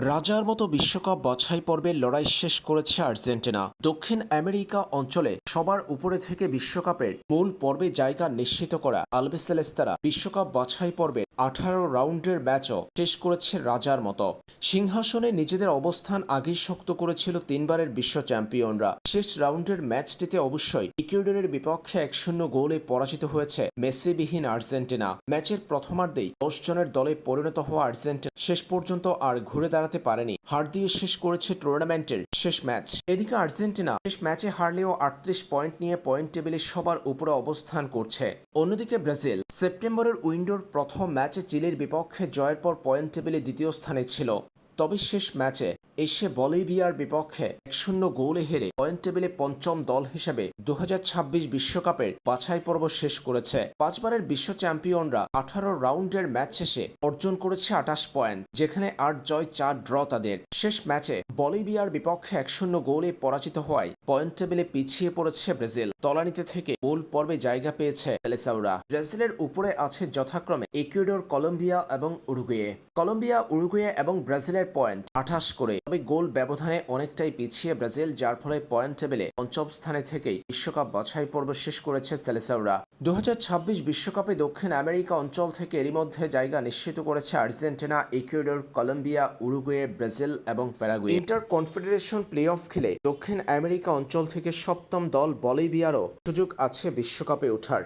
রাজার মতো বিশ্বকাপ বাছাই পর্বের লড়াই শেষ করেছে আর্জেন্টিনা। দক্ষিণ আমেরিকা অঞ্চলে সবার উপরে থেকে বিশ্বকাপের মূল পর্বে জায়গা নিশ্চিত করা আলবেসেলেস্তারা বিশ্বকাপ বাছাই পর্বের আঠারো রাউন্ডের ম্যাচও শেষ করেছে রাজার মতো। সিংহাসনে নিজেদের অবস্থান আগেই শক্ত করেছিল তিনবারের বিশ্ব চ্যাম্পিয়নরা। শেষ রাউন্ডের ম্যাচটিতে অবশ্যই ইকুয়েডরের বিপক্ষে এক শূন্য গোলে পরাজিত হয়েছে মেসিবিহীন আর্জেন্টিনা। ম্যাচের প্রথমার্ধেই দশ জনের দলে পরিণত হওয়া আর্জেন্টিনা শেষ পর্যন্ত আর ঘুরে দাঁড়াতে পারেনি। হার দিয়ে শেষ করেছে টুর্নামেন্টের শেষ ম্যাচ এদিকে আর্জেন্টিনা শেষ ম্যাচে হারলেও আটত্রিশ পয়েন্ট নিয়ে পয়েন্ট টেবিলে সবার উপরে অবস্থান করছে। অন্যদিকে ব্রাজিল, সেপ্টেম্বরের উইন্ডোর প্রথম ম্যাচে চিলির বিপক্ষে জয়ের পর পয়েন্ট টেবিলে দ্বিতীয় স্থানে ছিল। তবে শেষ ম্যাচে এসে বলিভিয়ার বিপক্ষে এক শূন্য গোলে হেরে পয়েন্ট টেবিলে পঞ্চম দল হিসেবে দু বিশ্বকাপের বাছাই পর্ব শেষ করেছে। পাঁচবারের বিশ্ব চ্যাম্পিয়নরা আঠারো রাউন্ডের ম্যাচ শেষে অর্জন করেছে আঠাশ পয়েন্ট, যেখানে আট জয়, চার ড্র তাদের। শেষ ম্যাচে বলিভিয়ার বিপক্ষে এক শূন্য গোলে পরাজিত হওয়ায় পয়েন্ট টেবিলে পিছিয়ে পড়েছে ব্রাজিল। তলানিতে থেকে মূল পর্বে জায়গা পেয়েছে এলেসাউরা। ব্রাজিলের উপরে আছে যথাক্রমে ইকুয়েডর, কলম্বিয়া এবং উরুগুয়ে। কলম্বিয়া, উরুগুয়ে এবং ব্রাজিলের পয়েন্ট আঠাশ করে। তবে গোল ব্যবধানে অনেকটাই পিছিয়ে ব্রাজিল, যার ফলে পয়েন্ট টেবিলে পঞ্চম স্থানে থেকেই বিশ্বকাপ বাছাই পর্ব শেষ করেছে সেলেসাউরা দু বিশ্বকাপে দক্ষিণ আমেরিকা অঞ্চল থেকে এরই মধ্যে জায়গা নিশ্চিত করেছে Argentina, Ecuador, Colombia, Uruguay, Brazil এবং Paraguay. Inter confederation play off খেলে দক্ষিণ আমেরিকা অঞ্চল থেকে সপ্তম দল বলিভিয়ারও সুযোগ আছে বিশ্বকাপে ওঠার।